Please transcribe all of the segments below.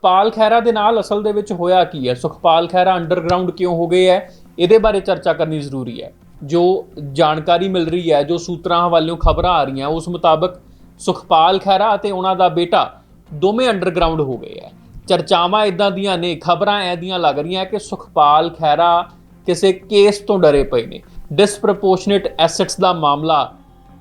ਸੁਖਪਾਲ ਖਹਿਰਾ ਦੇ ਨਾਲ ਅਸਲ ਦੇ ਵਿੱਚ ਹੋਇਆ ਕੀ ਹੈ? ਸੁਖਪਾਲ ਖਹਿਰਾ ਅੰਡਰਗਰਾਉਂਡ ਕਿਉਂ ਹੋ ਗਏ ਹੈ? ਇਹਦੇ ਬਾਰੇ ਚਰਚਾ ਕਰਨੀ ਜ਼ਰੂਰੀ ਹੈ। ਜੋ ਜਾਣਕਾਰੀ ਮਿਲ ਰਹੀ ਹੈ, ਜੋ ਸੂਤਰਾਂ ਹਵਾਲਿਓਂ ਖਬਰਾਂ ਆ ਰਹੀਆਂ, ਉਸ ਮੁਤਾਬਕ ਸੁਖਪਾਲ ਖਹਿਰਾ ਅਤੇ ਉਹਨਾਂ ਦਾ ਬੇਟਾ ਦੋਵੇਂ ਅੰਡਰਗਰਾਉਂਡ ਹੋ ਗਏ ਹੈ। ਚਰਚਾਵਾਂ ਇਦਾਂ ਦੀਆਂ ਨੇ, ਖਬਰਾਂ ਐਦੀਆਂ ਲੱਗ ਰਹੀਆਂ ਕਿ ਸੁਖਪਾਲ ਖਹਿਰਾ ਕਿਸੇ ਕੇਸ ਤੋਂ ਡਰੇ ਪਏ ਨੇ। ਡਿਸਪ੍ਰੋਪੋਰਸ਼ਨੇਟ ਐਸੈਟਸ ਦਾ ਮਾਮਲਾ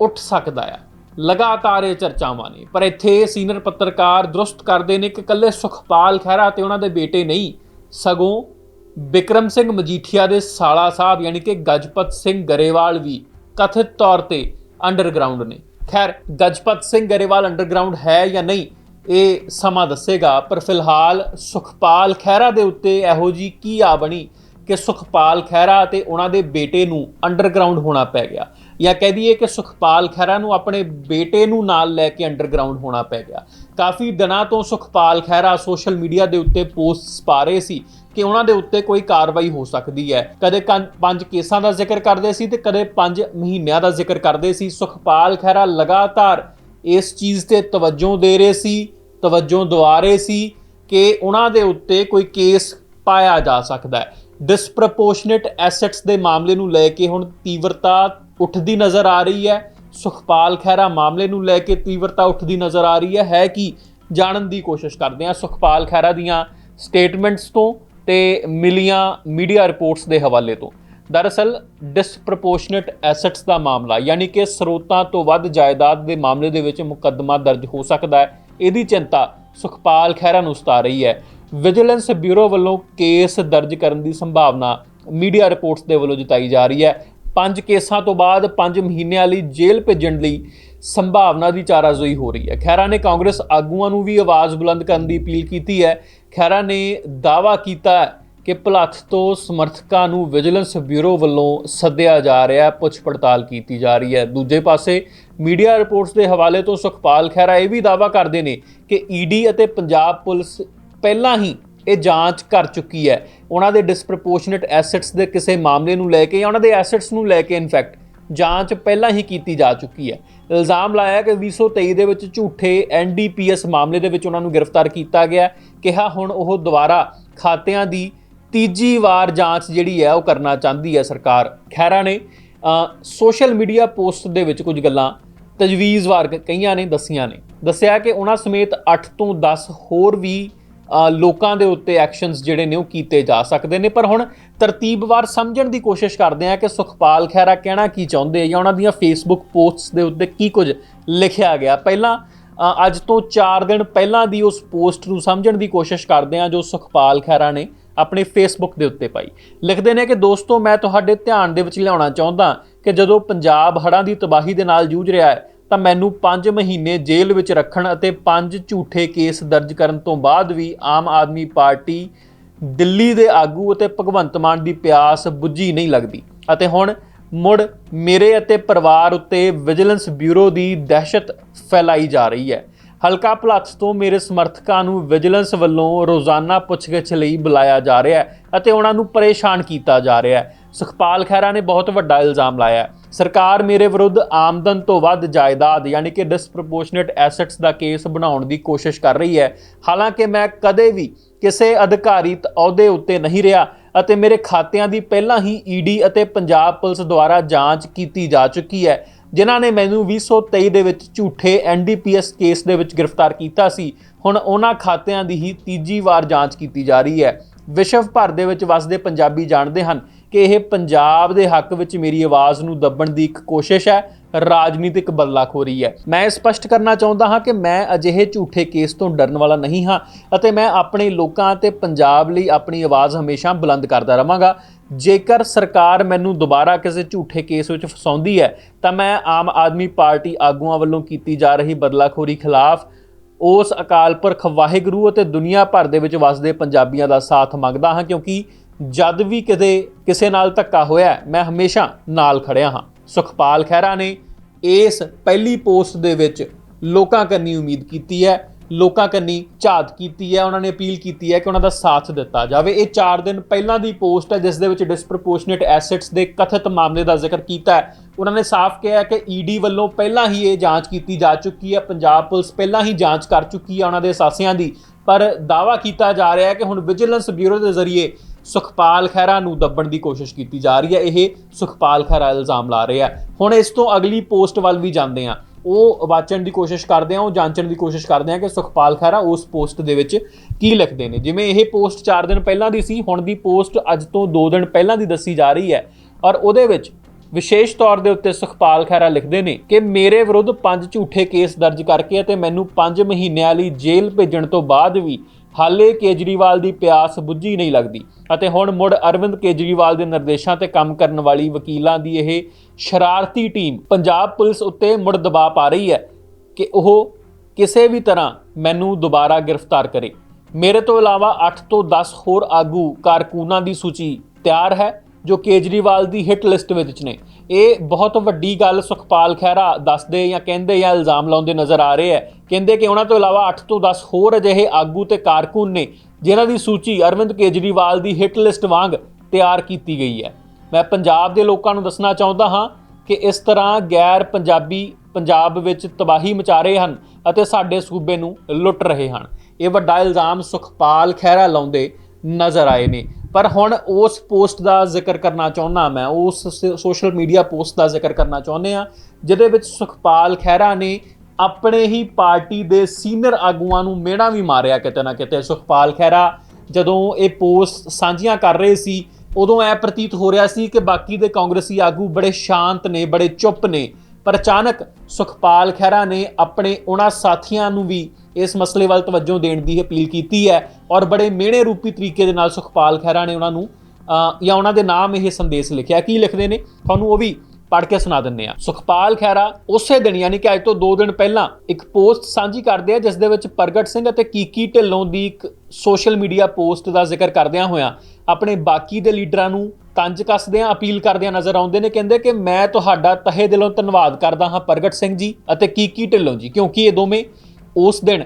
ਉੱਠ ਸਕਦਾ ਹੈ ਲਗਾਤਾਰ ਇਹ ਚਰਚਾਵਾਂ ਨੇ। ਪਰ ਇੱਥੇ ਸੀਨੀਅਰ ਪੱਤਰਕਾਰ ਦਰੁਸਤ ਕਰਦੇ ਨੇ ਕਿ ਕੱਲੇ ਸੁਖਪਾਲ ਖਹਿਰਾ ਤੇ ਉਹਨਾਂ ਦੇ ਬੇਟੇ ਨਹੀਂ, ਸਗੋਂ ਬਿਕਰਮ ਸਿੰਘ ਮਜੀਠੀਆ ਦੇ ਸਾਲਾ ਸਾਹਿਬ, ਯਾਨੀ ਕਿ ਗਜਪਤ ਸਿੰਘ ਗਰੇਵਾਲ ਵੀ ਕਥਿਤ ਤੌਰ ਤੇ ਅੰਡਰਗਰਾਉਂਡ ਨੇ। ਖੈਰ, ਗਜਪਤ ਸਿੰਘ ਗਰੇਵਾਲ ਅੰਡਰਗਰਾਉਂਡ ਹੈ ਜਾਂ ਨਹੀਂ, ਇਹ ਸਮਾਂ ਦੱਸੇਗਾ, ਪਰ ਫਿਲਹਾਲ ਸੁਖਪਾਲ ਖਹਿਰਾ ਦੇ ਉੱਤੇ ਇਹੋ ਜੀ ਕੀ ਆ ਬਣੀ ਕਿ ਸੁਖਪਾਲ ਖਹਿਰਾ ਤੇ ਉਹਨਾਂ ਦੇ ਬੇਟੇ ਨੂੰ ਅੰਡਰਗਰਾਉਂਡ ਹੋਣਾ ਪੈ ਗਿਆ। ਜਾਂ ਕਹਿ ਦਈਏ ਕਿ ਸੁਖਪਾਲ ਖਹਿਰਾ ਨੂੰ ਆਪਣੇ ਬੇਟੇ ਨੂੰ ਨਾਲ ਲੈ ਕੇ ਅੰਡਰਗਰਾਉਂਡ ਹੋਣਾ ਪੈ ਗਿਆ। ਕਾਫੀ ਦਿਨਾਂ ਤੋਂ ਸੁਖਪਾਲ ਖਹਿਰਾ ਸੋਸ਼ਲ ਮੀਡੀਆ ਦੇ ਉੱਤੇ ਪੋਸਟਸ ਪਾ ਰਹੇ ਸੀ ਕਿ ਉਹਨਾਂ ਦੇ ਉੱਤੇ ਕੋਈ ਕਾਰਵਾਈ ਹੋ ਸਕਦੀ ਹੈ। ਕਦੇ ਕੰ- ਪੰਜ ਕੇਸਾਂ ਦਾ ਜ਼ਿਕਰ ਕਰਦੇ ਸੀ ਤੇ ਕਦੇ ਪੰਜ ਮਹੀਨਿਆਂ ਦਾ ਜ਼ਿਕਰ ਕਰਦੇ ਸੀ। ਸੁਖਪਾਲ ਖਹਿਰਾ ਲਗਾਤਾਰ ਇਸ ਚੀਜ਼ ਤੇ ਤਵੱਜੋ ਦੇ ਰਹੇ ਸੀ, ਤਵੱਜੋ ਦਵਾ ਰਹੇ ਸੀ ਕਿ ਉਹਨਾਂ ਦੇ ਉੱਤੇ ਕੋਈ ਕੇਸ ਪਾਇਆ ਜਾ ਸਕਦਾ ਹੈ। ਡਿਸਪ੍ਰੋਪੋਰਸ਼ਨੇਟ ਐਸੈਟਸ ਦੇ ਮਾਮਲੇ ਨੂੰ ਲੈ ਕੇ ਹੁਣ ਤੀਵਰਤਾ ਉੱਠਦੀ ਨਜ਼ਰ ਆ ਰਹੀ ਹੈ। ਸੁਖਪਾਲ ਖਹਿਰਾ ਮਾਮਲੇ ਨੂੰ ਲੈ ਕੇ ਤੀਵਰਤਾ ਉੱਠਦੀ ਨਜ਼ਰ ਆ ਰਹੀ ਹੈ। ਹੈ ਕਿ? ਜਾਣਨ ਦੀ ਕੋਸ਼ਿਸ਼ ਕਰਦੇ ਹਾਂ ਸੁਖਪਾਲ ਖਹਿਰਾ ਦੀਆਂ ਸਟੇਟਮੈਂਟਸ ਤੋਂ ਤੇ ਮਿਲੀਆਂ ਮੀਡੀਆ ਰਿਪੋਰਟਸ ਦੇ ਹਵਾਲੇ ਤੋਂ। ਦਰਅਸਲ ਡਿਸਪ੍ਰੋਪੋਰਸ਼ਨੇਟ ਐਸੈਟਸ ਦਾ ਮਾਮਲਾ, ਯਾਨੀ ਕਿ ਸਰੋਤਾਂ ਤੋਂ ਵੱਧ ਜਾਇਦਾਦ ਦੇ ਮਾਮਲੇ ਦੇ ਵਿੱਚ ਮੁਕੱਦਮਾ ਦਰਜ ਹੋ ਸਕਦਾ ਹੈ। ਇਹਦੀ ਚਿੰਤਾ ਸੁਖਪਾਲ ਖਹਿਰਾ ਨੂੰ ਸਤਾ ਰਹੀ ਹੈ। ਵਿਜੀਲੈਂਸ ਬਿਊਰੋ ਵੱਲੋਂ ਕੇਸ ਦਰਜ ਕਰਨ ਦੀ ਸੰਭਾਵਨਾ ਮੀਡੀਆ ਰਿਪੋਰਟਸ ਦੇ ਵੱਲੋਂ ਜਤਾਈ ਜਾ ਰਹੀ ਹੈ। ਪੰਜ ਕੇਸਾਂ ਤੋਂ ਬਾਅਦ 5 ਮਹੀਨਿਆਂ ਲਈ ਜੇਲ੍ਹ ਭੇਜਣ ਲਈ ਸੰਭਾਵਨਾ ਦੀ ਚਾਰਾਜ਼ੋਈ ਹੋ ਰਹੀ ਹੈ। ਖੈਰਾ ਨੇ ਕਾਂਗਰਸ ਆਗੂਆਂ ਨੂੰ ਵੀ ਆਵਾਜ਼ ਬੁਲੰਦ ਕਰਨ ਦੀ ਅਪੀਲ ਕੀਤੀ ਹੈ। ਖੈਰਾ ਨੇ ਦਾਅਵਾ ਕੀਤਾ ਕਿ ਭਲੱਥ ਤੋਂ ਸਮਰਥਕਾਂ ਨੂੰ ਵਿਜੀਲੈਂਸ ਬਿਊਰੋ ਵੱਲੋਂ ਸੱਦਿਆ ਜਾ ਰਿਹਾ ਹੈ, ਪੁੱਛ ਪੜਤਾਲ ਕੀਤੀ ਜਾ ਰਹੀ ਹੈ। ਦੂਜੇ ਪਾਸੇ ਮੀਡੀਆ ਰਿਪੋਰਟਸ ਦੇ ਹਵਾਲੇ ਤੋਂ ਸੁਖਪਾਲ ਖਹਿਰਾ ਇਹ ਵੀ ਦਾਅਵਾ ਕਰਦੇ ਨੇ ਕਿ ਈਡੀ ਅਤੇ ਪੰਜਾਬ ਪੁਲਿਸ ਪਹਿਲਾਂ ਹੀ ਇਹ ਜਾਂਚ ਕਰ ਚੁੱਕੀ ਹੈ। ਉਹਨਾਂ ਦੇ ਡਿਸਪ੍ਰੋਪੋਰਸ਼ਨੇਟ ਐਸੈਟਸ ਦੇ ਕਿਸੇ ਮਾਮਲੇ ਨੂੰ ਲੈ ਕੇ ਜਾਂ ਉਹਨਾਂ ਦੇ ਐਸੈਟਸ ਨੂੰ ਲੈ ਕੇ ਇਨਫੈਕਟ ਜਾਂਚ ਪਹਿਲਾਂ ਹੀ ਕੀਤੀ ਜਾ ਚੁੱਕੀ ਹੈ। ਇਲਜ਼ਾਮ ਲਾਇਆ ਕਿ 2023 ਦੇ ਵਿੱਚ ਝੂਠੇ ਐਨਡੀਪੀਐਸ ਮਾਮਲੇ ਦੇ ਵਿੱਚ ਉਹਨਾਂ ਨੂੰ ਗ੍ਰਿਫਤਾਰ ਕੀਤਾ ਗਿਆ ਕਿਹਾ ਹੁਣ ਉਹ ਦੁਬਾਰਾ ਖਾਤਿਆਂ ਦੀ ਤੀਜੀ ਵਾਰ ਜਾਂਚ ਜਿਹੜੀ ਹੈ ਉਹ ਕਰਨਾ ਚਾਹੁੰਦੀ ਹੈ ਸਰਕਾਰ। ਖੈਰਾ ਨੇ ਸੋਸ਼ਲ ਮੀਡੀਆ ਪੋਸਟ ਦੇ ਵਿੱਚ ਕੁਝ ਗੱਲਾਂ ਤਜਵੀਜ਼ਵਾਰ ਕ- ਕਈਆਂ ਨੇ, ਦੱਸੀਆਂ ਨੇ। ਦੱਸਿਆ ਕਿ ਉਹਨਾਂ ਸਮੇਤ 8 ਤੋਂ 10 ਹੋਰ ਵੀ ਲੋਕਾਂ ਦੇ ਉੱਤੇ ਐਕਸ਼ਨਸ ਜਿਹੜੇ ਨੇ ਉਹ ਕੀਤੇ ਜਾ ਸਕਦੇ ਨੇ। ਪਰ ਹੁਣ ਤਰਤੀਬਵਾਰ ਸਮਝਣ ਦੀ ਕੋਸ਼ਿਸ਼ ਕਰਦੇ ਆ ਕਿ ਸੁਖਪਾਲ ਖਹਿਰਾ ਕਹਿਣਾ ਕੀ ਚਾਹੁੰਦੇ ਆ ਜਾਂ ਉਹਨਾਂ ਦੀਆਂ ਫੇਸਬੁੱਕ ਪੋਸਟਸ ਦੇ ਉੱਤੇ ਕੀ ਕੁਝ ਲਿਖਿਆ ਗਿਆ। ਪਹਿਲਾਂ ਅੱਜ ਤੋਂ 4 ਦਿਨ ਪਹਿਲਾਂ ਦੀ ਉਸ ਪੋਸਟ ਨੂੰ ਸਮਝਣ ਦੀ ਕੋਸ਼ਿਸ਼ ਕਰਦੇ ਆ ਜੋ ਸੁਖਪਾਲ ਖਹਿਰਾ ਨੇ ਆਪਣੇ ਫੇਸਬੁੱਕ ਦੇ ਉੱਤੇ ਪਾਈ। ਲਿਖਦੇ ਨੇ ਕਿ, ਦੋਸਤੋ, ਮੈਂ ਤੁਹਾਡੇ ਧਿਆਨ ਦੇ ਵਿੱਚ ਲਿਆਉਣਾ ਚਾਹੁੰਦਾ ਕਿ ਜਦੋਂ ਪੰਜਾਬ ਹੜ੍ਹਾਂ ਦੀ ਤਬਾਹੀ ਦੇ ਨਾਲ ਜੂਝ ਰਿਹਾ ਹੈ ਤਾਂ ਮੈਨੂੰ 5 ਮਹੀਨੇ ਜੇਲ੍ਹ ਵਿੱਚ ਰੱਖਣ ਅਤੇ 5 ਝੂਠੇ ਕੇਸ ਦਰਜ ਕਰਨ ਤੋਂ ਬਾਅਦ ਵੀ ਆਮ ਆਦਮੀ ਪਾਰਟੀ ਦਿੱਲੀ ਦੇ ਆਗੂ ਅਤੇ ਭਗਵੰਤ ਮਾਨ ਦੀ ਪਿਆਸ ਬੁੱਝੀ ਨਹੀਂ ਲੱਗਦੀ। ਅਤੇ ਹੁਣ ਮੁੜ ਮੇਰੇ ਅਤੇ ਪਰਿਵਾਰ ਉੱਤੇ ਵਿਜੀਲੈਂਸ ਬਿਊਰੋ ਦੀ ਦਹਿਸ਼ਤ ਫੈਲਾਈ ਜਾ ਰਹੀ ਹੈ। ਹਲਕਾ ਭਲੱਥ ਤੋਂ ਮੇਰੇ ਸਮਰਥਕਾਂ ਨੂੰ ਵਿਜੀਲੈਂਸ ਵੱਲੋਂ ਰੋਜ਼ਾਨਾ ਪੁੱਛਗਿੱਛ ਲਈ ਬੁਲਾਇਆ ਜਾ ਰਿਹਾ ਹੈ ਅਤੇ ਉਹਨਾਂ ਨੂੰ ਪਰੇਸ਼ਾਨ ਕੀਤਾ ਜਾ ਰਿਹਾ ਹੈ। ਸੁਖਪਾਲ ਖਹਿਰਾ ਨੇ ਬਹੁਤ ਵੱਡਾ ਇਲਜ਼ਾਮ ਲਾਇਆ ਹੈ। ਸਰਕਾਰ ਮੇਰੇ ਵਿਰੁੱਧ ਆਮਦਨ ਤੋਂ ਵੱਧ ਜਾਇਦਾਦ ਯਾਨੀ ਕਿ ਡਿਸਪ੍ਰੋਪੋਰਸ਼ਨੇਟ ਐਸੈਟਸ ਦਾ ਕੇਸ ਬਣਾਉਣ ਦੀ ਕੋਸ਼ਿਸ਼ ਕਰ ਰਹੀ ਹੈ। ਹਾਲਾਂਕਿ ਮੈਂ ਕਦੇ ਵੀ ਕਿਸੇ ਅਧਿਕਾਰਿਤ ਅਹੁਦੇ ਉੱਤੇ ਨਹੀਂ ਰਿਹਾ ਅਤੇ ਮੇਰੇ ਖਾਤਿਆਂ ਦੀ ਪਹਿਲਾਂ ਹੀ ਈਡੀ ਅਤੇ ਪੰਜਾਬ ਪੁਲਿਸ ਦੁਆਰਾ ਜਾਂਚ ਕੀਤੀ ਜਾ ਚੁੱਕੀ ਹੈ, ਜਿਨ੍ਹਾਂ ਨੇ ਮੈਨੂੰ 2023 ਦੇ ਵਿੱਚ ਝੂਠੇ ਐਨਡੀਪੀਐਸ ਕੇਸ ਦੇ ਵਿੱਚ ਗ੍ਰਿਫਤਾਰ ਕੀਤਾ ਸੀ। ਹੁਣ ਉਹਨਾਂ ਖਾਤਿਆਂ ਦੀ ਹੀ ਤੀਜੀ ਵਾਰ ਜਾਂਚ ਕੀਤੀ ਜਾ ਰਹੀ ਹੈ। ਵਿਸ਼ਵ ਭਰ ਦੇ ਵਿੱਚ ਵਸਦੇ ਪੰਜਾਬੀ ਜਾਣਦੇ ਹਨ ਕਿ ਇਹ ਪੰਜਾਬ ਦੇ ਹੱਕ ਵਿੱਚ ਮੇਰੀ ਆਵਾਜ਼ ਨੂੰ ਦੱਬਣ ਦੀ ਇੱਕ ਕੋਸ਼ਿਸ਼ ਹੈ, ਰਾਜਨੀਤਿਕ ਬਦਲਾਖੋਰੀ ਹੈ। ਮੈਂ ਇਹ ਸਪਸ਼ਟ ਕਰਨਾ ਚਾਹੁੰਦਾ ਹਾਂ ਕਿ ਮੈਂ ਅਜਿਹੇ ਝੂਠੇ ਕੇਸ ਤੋਂ ਡਰਨ ਵਾਲਾ ਨਹੀਂ ਹਾਂ ਅਤੇ ਮੈਂ ਆਪਣੇ ਲੋਕਾਂ ਅਤੇ ਪੰਜਾਬ ਲਈ ਆਪਣੀ ਆਵਾਜ਼ ਹਮੇਸ਼ਾ ਬੁਲੰਦ ਕਰਦਾ ਰਹਾਂਗਾ। ਜੇਕਰ ਸਰਕਾਰ ਮੈਨੂੰ ਦੁਬਾਰਾ ਕਿਸੇ ਝੂਠੇ ਕੇਸ ਵਿੱਚ ਫਸਾਉਂਦੀ ਹੈ, ਤਾਂ ਮੈਂ ਆਮ ਆਦਮੀ ਪਾਰਟੀ ਆਗੂਆਂ ਵੱਲੋਂ ਕੀਤੀ ਜਾ ਰਹੀ ਬਦਲਾਖੋਰੀ ਖਿਲਾਫ ਉਸ ਅਕਾਲ ਪੁਰਖ ਵਾਹਿਗੁਰੂ ਅਤੇ ਦੁਨੀਆ ਭਰ ਦੇ ਵਿੱਚ ਵਸਦੇ ਪੰਜਾਬੀਆਂ ਦਾ ਸਾਥ ਮੰਗਦਾ ਹਾਂ, ਕਿਉਂਕਿ ਜਦ ਵੀ ਕਿਤੇ ਕਿਸੇ ਨਾਲ ਧੱਕਾ ਹੋਇਆ, ਮੈਂ ਹਮੇਸ਼ਾ ਨਾਲ ਖੜਿਆ ਹਾਂ। ਸੁਖਪਾਲ ਖਹਿਰਾ ਨੇ ਇਸ ਪਹਿਲੀ ਪੋਸਟ ਦੇ ਵਿੱਚ ਲੋਕਾਂ ਕੰਨੀ ਉਮੀਦ ਕੀਤੀ ਹੈ, ਲੋਕਾਂ ਕੰਨੀ ਝਾਤ ਕੀਤੀ ਹੈ, ਉਹਨਾਂ ਨੇ ਅਪੀਲ ਕੀਤੀ ਹੈ ਕਿ ਉਹਨਾਂ ਦਾ ਸਾਥ ਦਿੱਤਾ ਜਾਵੇ। ਇਹ 4 ਦਿਨ ਪਹਿਲਾਂ ਦੀ ਪੋਸਟ ਹੈ, ਜਿਸ ਦੇ ਵਿੱਚ ਡਿਸਪ੍ਰੋਪੋਰਸ਼ਨੇਟ ਐਸੈਟਸ ਦੇ ਕਥਿਤ ਮਾਮਲੇ ਦਾ ਜ਼ਿਕਰ ਕੀਤਾ ਹੈ। ਉਹਨਾਂ ਨੇ ਸਾਫ਼ ਕਿਹਾ ਕਿ ਈਡੀ ਵੱਲੋਂ ਪਹਿਲਾਂ ਹੀ ਇਹ ਜਾਂਚ ਕੀਤੀ ਜਾ ਚੁੱਕੀ ਹੈ, ਪੰਜਾਬ ਪੁਲਿਸ ਪਹਿਲਾਂ ਹੀ ਜਾਂਚ ਕਰ ਚੁੱਕੀ ਹੈ ਉਹਨਾਂ ਦੇ ਸਾਸਿਆਂ ਦੀ। ਪਰ ਦਾਵਾ ਕੀਤਾ ਜਾ ਰਿਹਾ ਹੈ ਕਿ ਹੁਣ ਵਿਜੀਲੈਂਸ ਬਿਊਰੋ ਦੇ ਜ਼ਰੀਏ ਸੁਖਪਾਲ ਖਹਿਰਾ ਨੂੰ ਦੱਬਣ ਦੀ ਕੋਸ਼ਿਸ਼ ਕੀਤੀ ਜਾ ਰਹੀ ਹੈ। ਇਹ ਸੁਖਪਾਲ ਖਹਿਰਾ ਇਲਜ਼ਾਮ ਲਾ ਰਿਹਾ ਹੈ ਹੁਣ ਇਸ ਤੋਂ ਅਗਲੀ ਪੋਸਟ ਵੱਲ ਵੀ ਜਾਂਦੇ ਆ। ਉਹ ਵਾਚਣ ਦੀ ਕੋਸ਼ਿਸ਼ ਕਰਦੇ ਆ, ਉਹ ਜਾਂਚਣ ਦੀ ਕੋਸ਼ਿਸ਼ ਕਰਦੇ ਆ ਕਿ ਸੁਖਪਾਲ ਖਹਿਰਾ ਉਸ ਪੋਸਟ ਦੇ ਵਿੱਚ ਕੀ ਲਿਖਦੇ ਨੇ। ਜਿਵੇਂ ਇਹ ਪੋਸਟ 4 ਦਿਨ ਪਹਿਲਾਂ ਦੀ ਸੀ, ਹੁਣ ਦੀ ਪੋਸਟ ਅੱਜ ਤੋਂ 2 ਦਿਨ ਪਹਿਲਾਂ ਦੀ ਦੱਸੀ ਜਾ ਰਹੀ ਹੈ। ਔਰ ਉਹਦੇ ਵਿੱਚ ਵਿਸ਼ੇਸ਼ ਤੌਰ ਦੇ ਉੱਤੇ ਸੁਖਪਾਲ ਖਹਿਰਾ ਲਿਖਦੇ ਨੇ ਕਿ ਮੇਰੇ ਵਿਰੁੱਧ ਪੰਜ ਝੂਠੇ ਕੇਸ ਦਰਜ ਕਰਕੇ ਅਤੇ ਮੈਨੂੰ 5 ਮਹੀਨਿਆਂ ਲਈ ਜੇਲ੍ਹ ਭੇਜਣ ਤੋਂ ਬਾਅਦ ਵੀ ਹਾਲੇ ਕੇਜਰੀਵਾਲ ਦੀ ਪਿਆਸ ਬੁੱਝੀ ਨਹੀਂ ਲੱਗਦੀ ਅਤੇ ਹੁਣ ਮੁੜ ਅਰਵਿੰਦ ਕੇਜਰੀਵਾਲ ਦੇ ਨਿਰਦੇਸ਼ਾਂ ਤੇ ਕੰਮ ਕਰਨ ਵਾਲੀ ਵਕੀਲਾਂ ਦੀ ਇਹ ਸ਼ਰਾਰਤੀ ਟੀਮ ਪੰਜਾਬ ਪੁਲਿਸ ਉੱਤੇ ਮੁੜ ਦਬਾਅ ਪਾ ਰਹੀ ਹੈ ਕਿ ਉਹ ਕਿਸੇ ਵੀ ਤਰ੍ਹਾਂ ਮੈਨੂੰ ਦੁਬਾਰਾ ਗ੍ਰਿਫਤਾਰ ਕਰੇ। ਮੇਰੇ ਤੋਂ ਇਲਾਵਾ 8 ਤੋਂ 10 ਹੋਰ ਆਗੂ ਕਾਰਕੂਨਾਂ ਦੀ ਸੂਚੀ ਤਿਆਰ ਹੈ। ਜੋ ਕੇਜਰੀਵਾਲ ਦੀ ਹਿੱਟ ਲਿਸਟ ਵਿੱਚ ਨੇ। ਇਹ ਬਹੁਤ ਵੱਡੀ ਗੱਲ ਸੁਖਪਾਲ ਖਹਿਰਾ ਦੱਸਦੇ ਜਾਂ ਕਹਿੰਦੇ ਜਾਂ ਇਲਜ਼ਾਮ ਲਾਉਂਦੇ ਨਜ਼ਰ ਆ ਰਹੇ ਹੈ। ਕਹਿੰਦੇ ਕਿ ਉਹਨਾਂ ਤੋਂ ਇਲਾਵਾ 8 ਤੋਂ 10 ਹੋਰ ਅਜਿਹੇ ਆਗੂ ਤੇ ਕਾਰਕੁਨ ਨੇ, ਜਿਨ੍ਹਾਂ ਦੀ ਸੂਚੀ ਅਰਵਿੰਦ ਕੇਜਰੀਵਾਲ ਦੀ ਹਿੱਟ ਲਿਸਟ ਵਾਂਗ ਤਿਆਰ ਕੀਤੀ ਗਈ ਹੈ। ਮੈਂ ਪੰਜਾਬ ਦੇ ਲੋਕਾਂ ਨੂੰ ਦੱਸਣਾ ਚਾਹੁੰਦਾ ਹਾਂ ਕਿ ਇਸ ਤਰ੍ਹਾਂ ਗੈਰ ਪੰਜਾਬੀ ਪੰਜਾਬ ਵਿੱਚ ਤਬਾਹੀ ਮਚਾ ਰਹੇ ਹਨ ਅਤੇ ਸਾਡੇ ਸੂਬੇ ਨੂੰ ਲੁੱਟ ਰਹੇ ਹਨ। ਇਹ ਵੱਡਾ ਇਲਜ਼ਾਮ ਸੁਖਪਾਲ ਖਹਿਰਾ ਲਾਉਂਦੇ ਨਜ਼ਰ ਆਏ ਨੇ। ਪਰ ਹੁਣ ਉਸ ਪੋਸਟ ਦਾ ਜ਼ਿਕਰ ਕਰਨਾ ਚਾਹੁੰਦਾ ਮੈਂ, ਉਸ ਸੋਸ਼ਲ ਮੀਡੀਆ ਪੋਸਟ ਦਾ ਜ਼ਿਕਰ ਕਰਨਾ ਚਾਹੁੰਦੇ ਆ ਜਿਹਦੇ ਵਿੱਚ ਸੁਖਪਾਲ ਖਹਿਰਾ ਨੇ ਆਪਣੇ ਹੀ ਪਾਰਟੀ ਦੇ ਸੀਨੀਅਰ ਆਗੂਆਂ ਨੂੰ ਮਿਹਣਾ ਵੀ ਮਾਰਿਆ ਕਿਤੇ ਨਾ ਕਿਤੇ। ਸੁਖਪਾਲ ਖਹਿਰਾ ਜਦੋਂ ਇਹ ਪੋਸਟ ਸਾਂਝੀਆਂ ਕਰ ਰਹੇ ਸੀ, ਉਦੋਂ ਐ ਪ੍ਰਤੀਤ ਹੋ ਰਿਹਾ ਸੀ ਕਿ ਬਾਕੀ ਦੇ ਕਾਂਗਰਸੀ ਆਗੂ ਬੜੇ ਸ਼ਾਂਤ ਨੇ, ਬੜੇ ਚੁੱਪ ਨੇ। ਪਰ ਅਚਾਨਕ ਸੁਖਪਾਲ ਖਹਿਰਾ ਨੇ ਆਪਣੇ ਉਹਨਾਂ ਸਾਥੀਆਂ ਨੂੰ ਵੀ ਇਸ ਮਸਲੇ ਵੱਲ ਤਵੱਜੋ ਦੇਣ ਦੀ ਅਪੀਲ ਕੀਤੀ ਹੈ ਔਰ ਬੜੇ ਮਿਹਣੇ ਰੂਪੀ ਤਰੀਕੇ ਦੇ ਨਾਲ ਸੁਖਪਾਲ ਖਹਿਰਾ ਨੇ ਉਹਨਾਂ ਨੂੰ ਜਾਂ ਉਹਨਾਂ ਦੇ ਨਾਮ ਇਹ ਸੰਦੇਸ਼ ਲਿਖਿਆ। ਕੀ ਲਿਖਦੇ ਨੇ? ਤੁਹਾਨੂੰ ਉਹ ਵੀ ਪੜ੍ਹ ਕੇ ਸੁਣਾ ਦਿੰਨੇ ਆ ਸੁਖਪਾਲ ਖਹਿਰਾ ਉਸੇ ਦਿਨ ਯਾਨੀ ਕਿ ਅੱਜ ਤੋਂ 2 ਦਿਨ ਪਹਿਲਾਂ ਇੱਕ ਪੋਸਟ ਸਾਂਝੀ ਕਰਦੇ ਆ, ਜਿਸ ਦੇ ਵਿੱਚ ਪ੍ਰਗਟ ਸਿੰਘ ਅਤੇ ਕੀਕੀ ਢਿੱਲੋਂ ਦੀ ਇੱਕ ਸੋਸ਼ਲ ਮੀਡੀਆ ਪੋਸਟ ਦਾ ਜ਼ਿਕਰ ਕਰਦਿਆਂ ਹੋਇਆਂ ਆਪਣੇ ਬਾਕੀ ਦੇ ਲੀਡਰਾਂ ਨੂੰ ਤੰਜ ਕੱਸਦੇ ਆ ਅਪੀਲ ਕਰਦਿਆਂ ਨਜ਼ਰ ਆਉਂਦੇ ਨੇ, ਕਹਿੰਦੇ ਕਿ ਮੈਂ ਤੁਹਾਡਾ ਤਹੇ ਦਿਲੋਂ ਧੰਨਵਾਦ ਕਰਦਾ ਹਾਂ ਪ੍ਰਗਟ ਸਿੰਘ ਜੀ ਅਤੇ ਕੀਕੀ ਢਿੱਲੋਂ ਜੀ, ਕਿਉਂਕਿ ਇਹ ਦੋਵੇਂ ਉਸ ਦਿਨ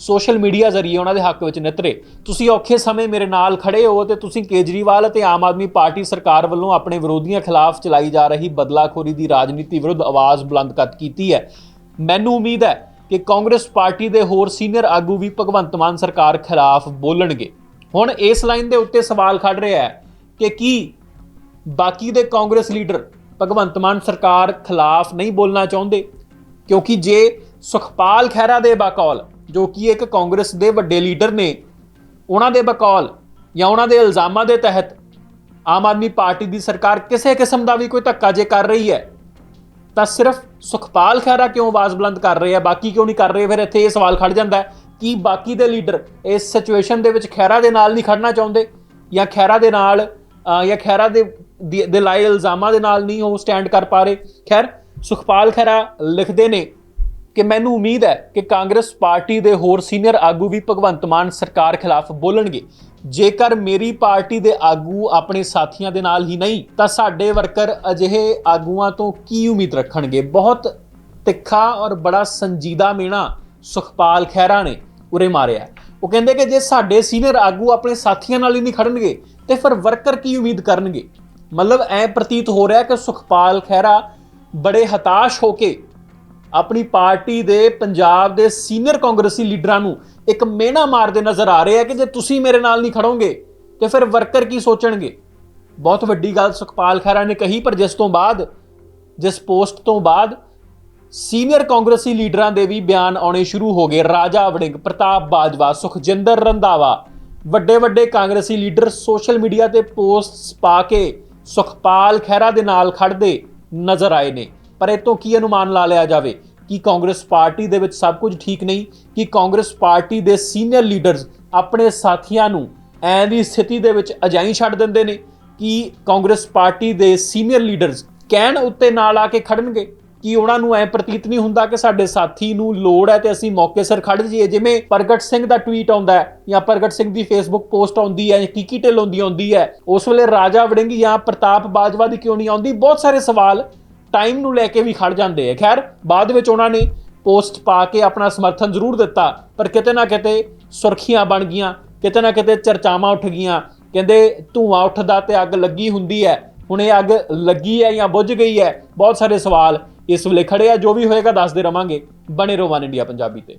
ਸੋਸ਼ਲ ਮੀਡੀਆ ਜ਼ਰੀਏ ਉਹਨਾਂ ਦੇ ਹੱਕ ਵਿੱਚ ਨਿਤਰੇ। ਤੁਸੀਂ ਔਖੇ ਸਮੇਂ ਮੇਰੇ ਨਾਲ ਖੜੇ ਹੋ ਤੇ ਤੁਸੀਂ ਕੇਜਰੀਵਾਲ ਅਤੇ ਆਮ ਆਦਮੀ ਪਾਰਟੀ ਸਰਕਾਰ ਵੱਲੋਂ ਆਪਣੇ ਵਿਰੋਧੀਆਂ ਖਿਲਾਫ ਚਲਾਈ ਜਾ ਰਹੀ ਬਦਲਾਖੋਰੀ ਦੀ ਰਾਜਨੀਤੀ ਵਿਰੁੱਧ ਆਵਾਜ਼ ਬੁਲੰਦ ਕਰ ਕੀਤੀ ਹੈ। ਮੈਨੂੰ ਉਮੀਦ ਹੈ ਕਿ ਕਾਂਗਰਸ ਪਾਰਟੀ ਦੇ ਹੋਰ ਸੀਨੀਅਰ ਆਗੂ ਵੀ ਭਗਵੰਤ ਮਾਨ ਸਰਕਾਰ ਖਿਲਾਫ ਬੋਲਣਗੇ। ਹੁਣ ਇਸ ਲਾਈਨ ਦੇ ਉੱਤੇ ਸਵਾਲ ਖੜ ਰਿਹਾ ਹੈ ਕਿ ਕੀ ਬਾਕੀ ਦੇ ਕਾਂਗਰਸ ਲੀਡਰ ਭਗਵੰਤ ਮਾਨ ਸਰਕਾਰ ਖਿਲਾਫ ਨਹੀਂ ਬੋਲਣਾ ਚਾਹੁੰਦੇ, ਕਿਉਂਕਿ ਜੇ ਸੁਖਪਾਲ ਖਹਿਰਾ ਦੇ ਬਕੌਲ, ਜੋ ਕਿ ਇੱਕ ਕਾਂਗਰਸ ਦੇ ਵੱਡੇ ਲੀਡਰ ਨੇ, ਉਹਨਾਂ ਦੇ ਬਕੌਲ ਜਾਂ ਉਹਨਾਂ ਦੇ ਇਲਜ਼ਾਮਾਂ ਦੇ ਤਹਿਤ ਆਮ ਆਦਮੀ ਪਾਰਟੀ ਦੀ ਸਰਕਾਰ ਕਿਸੇ ਕਿਸਮ ਦਾ ਵੀ ਕੋਈ ਧੱਕਾ ਜੇ ਕਰ ਰਹੀ ਹੈ, ਤਾਂ ਸਿਰਫ ਸੁਖਪਾਲ ਖਹਿਰਾ ਕਿਉਂ ਆਵਾਜ਼ ਬੁਲੰਦ ਕਰ ਰਹੇ ਆ, ਬਾਕੀ ਕਿਉਂ ਨਹੀਂ ਕਰ ਰਹੇ? ਫਿਰ ਇੱਥੇ ਇਹ ਸਵਾਲ ਖੜ ਜਾਂਦਾ ਹੈ ਕਿ ਬਾਕੀ ਦੇ ਲੀਡਰ ਇਸ ਸਿਚੁਏਸ਼ਨ ਦੇ ਵਿੱਚ ਖਹਿਰਾ ਦੇ ਨਾਲ ਨਹੀਂ ਖੜਨਾ ਚਾਹੁੰਦੇ ਜਾਂ ਖਹਿਰਾ ਦੇ ਨਾਲ ਜਾਂ ਖਹਿਰਾ ਦੇ ਦੇ ਲਾਏ ਇਲਜ਼ਾਮਾਂ ਦੇ ਨਾਲ ਨਹੀਂ ਉਹ ਸਟੈਂਡ ਕਰ ਪਾ ਰਹੇ। ਖੈਰ, ਸੁਖਪਾਲ ਖਹਿਰਾ ਲਿਖਦੇ ਨੇ ਕਿ ਮੈਨੂੰ ਉਮੀਦ ਹੈ ਕਿ ਕਾਂਗਰਸ ਪਾਰਟੀ ਦੇ ਹੋਰ ਸੀਨੀਅਰ ਆਗੂ ਵੀ ਭਗਵੰਤ ਮਾਨ ਸਰਕਾਰ ਖਿਲਾਫ ਬੋਲਣਗੇ। ਜੇਕਰ ਮੇਰੀ ਪਾਰਟੀ ਦੇ ਆਗੂ ਆਪਣੇ ਸਾਥੀਆਂ ਦੇ ਨਾਲ ਹੀ ਨਹੀਂ, ਤਾਂ ਸਾਡੇ ਵਰਕਰ ਅਜਿਹੇ ਆਗੂਆਂ ਤੋਂ ਕੀ ਉਮੀਦ ਰੱਖਣਗੇ? ਬਹੁਤ ਤਿੱਖਾ ਔਰ ਬੜਾ ਸੰਜੀਦਾ ਮੇਣਾ ਸੁਖਪਾਲ ਖਹਿਰਾ ਨੇ ਉਰੇ ਮਾਰਿਆ। ਉਹ ਕਹਿੰਦੇ ਕਿ ਜੇ ਸਾਡੇ ਸੀਨੀਅਰ ਆਗੂ ਆਪਣੇ ਸਾਥੀਆਂ ਨਾਲ ਹੀ ਨਹੀਂ ਖੜਨਗੇ ਤੇ ਫਿਰ ਵਰਕਰ ਕੀ ਉਮੀਦ ਕਰਨਗੇ? ਮਤਲਬ ਐ ਪ੍ਰਤੀਤ ਹੋ ਰਿਹਾ ਕਿ ਸੁਖਪਾਲ ਖਹਿਰਾ ਬੜੇ ਹਤਾਸ਼ ਹੋ ਕੇ ਆਪਣੀ ਪਾਰਟੀ ਦੇ ਪੰਜਾਬ ਦੇ ਸੀਨੀਅਰ ਕਾਂਗਰਸੀ ਲੀਡਰਾਂ ਨੂੰ ਇੱਕ ਮਿਹਣਾ ਮਾਰਦੇ ਨਜ਼ਰ ਆ ਰਹੇ ਆ ਕਿ ਜੇ ਤੁਸੀਂ ਮੇਰੇ ਨਾਲ ਨਹੀਂ ਖੜੋਗੇ, ਤੇ ਫਿਰ ਵਰਕਰ ਕੀ ਸੋਚਣਗੇ? ਬਹੁਤ ਵੱਡੀ ਗੱਲ ਸੁਖਪਾਲ ਖਹਿਰਾ ਨੇ ਕਹੀ, ਪਰ ਜਿਸ ਤੋਂ ਬਾਅਦ, ਜਿਸ ਪੋਸਟ ਤੋਂ ਬਾਅਦ ਸੀਨੀਅਰ ਕਾਂਗਰਸੀ ਲੀਡਰਾਂ ਦੇ ਵੀ ਬਿਆਨ ਆਉਣੇ ਸ਼ੁਰੂ ਹੋ ਗਏ। ਰਾਜਾ ਵੜਿੰਗ, ਪ੍ਰਤਾਪ ਬਾਜਵਾ, ਸੁਖਜਿੰਦਰ ਰੰਧਾਵਾ ਵੱਡੇ ਵੱਡੇ ਕਾਂਗਰਸੀ ਲੀਡਰ ਸੋਸ਼ਲ ਮੀਡੀਆ ਤੇ ਪੋਸਟਸ ਪਾ ਕੇ ਸੁਖਪਾਲ ਖਹਿਰਾ ਦੇ ਨਾਲ ਖੜਦੇ ਨਜ਼ਰ ਆਏ ਨੇ। ਪਰ ਇਹ ਤੋਂ ਕੀ ਅਨੁਮਾਨ ਲਾ ਲਿਆ ਜਾਵੇ? ਕਿ ਕਾਂਗਰਸ ਪਾਰਟੀ ਦੇ ਵਿੱਚ ਸਭ ਕੁਝ ਠੀਕ ਨਹੀਂ? ਕਿ ਕਾਂਗਰਸ ਪਾਰਟੀ ਦੇ ਸੀਨੀਅਰ ਲੀਡਰਸ ਆਪਣੇ ਸਾਥੀਆਂ ਨੂੰ ਐਂ ਦੀ ਸਥਿਤੀ ਦੇ ਵਿੱਚ ਅਜਾਈ ਛੱਡ ਦਿੰਦੇ ਨੇ? ਕਿ ਕਾਂਗਰਸ ਪਾਰਟੀ ਦੇ ਸੀਨੀਅਰ ਲੀਡਰਸ ਕਹਿਣ ਉੱਤੇ ਨਾਲ ਆ ਕੇ ਖੜਨਗੇ ਕਿ ਉਹਨਾਂ ਨੂੰ ਐ ਪ੍ਰਤੀਤ ਨਹੀਂ ਹੁੰਦਾ ਕਿ ਸਾਡੇ ਸਾਥੀ ਨੂੰ ਲੋੜ ਹੈ ਤੇ ਅਸੀਂ ਮੌਕੇ ਸਿਰ ਖੜ ਜਾਈਏ। ਜਿਵੇਂ ਪ੍ਰਗਟ ਸਿੰਘ ਦਾ ਟਵੀਟ ਆਉਂਦਾ ਹੈ ਜਾਂ ਪ੍ਰਗਟ ਸਿੰਘ ਦੀ ਫੇਸਬੁੱਕ ਪੋਸਟ ਆਉਂਦੀ ਹੈ ਜਾਂ ਕੀ ਢਿੱਲੋਂ ਆਉਂਦੀ ਆਉਂਦੀ ਹੈ, ਉਸ ਵੇਲੇ ਰਾਜਾ ਵੜਿੰਗ ਜਾਂ ਪ੍ਰਤਾਪ ਬਾਜਵਾ ਦੀ ਕਿਉਂ ਨਹੀਂ ਆਉਂਦੀ? ਬਹੁਤ ਸਾਰੇ ਸਵਾਲ ਟਾਈਮ ਨੂੰ ਲੈ ਕੇ ਵੀ ਖੜ ਜਾਂਦੇ ਆ। ਖੈਰ, ਬਾਅਦ ਵਿੱਚ ਉਹਨਾਂ ਨੇ ਪੋਸਟ ਪਾ ਕੇ ਆਪਣਾ ਸਮਰਥਨ ਜ਼ਰੂਰ ਦਿੱਤਾ, ਪਰ ਕਿਤੇ ਨਾ ਕਿਤੇ ਸੁਰਖੀਆਂ ਬਣ ਗਈਆਂ, ਕਿਤੇ ਨਾ ਕਿਤੇ ਚਰਚਾਵਾਂ ਉੱਠ ਗਈਆਂ। ਕਹਿੰਦੇ ਧੂਆਂ ਉੱਠਦਾ ਤੇ ਅੱਗ ਲੱਗੀ ਹੁੰਦੀ ਹੈ। ਹੁਣ ਇਹ ਅੱਗ ਲੱਗੀ ਹੈ ਜਾਂ ਬੁੱਝ ਗਈ ਹੈ? ਬਹੁਤ ਸਾਰੇ ਸਵਾਲ ਇਸ ਵੇਲੇ ਖੜੇ ਆ, ਜੋ ਵੀ ਹੋਏਗਾ ਦੱਸਦੇ ਰਵਾਂਗੇ। ਬਣੇ ਰਹੋ ਵਨ ਇੰਡੀਆ ਪੰਜਾਬੀ ਤੇ।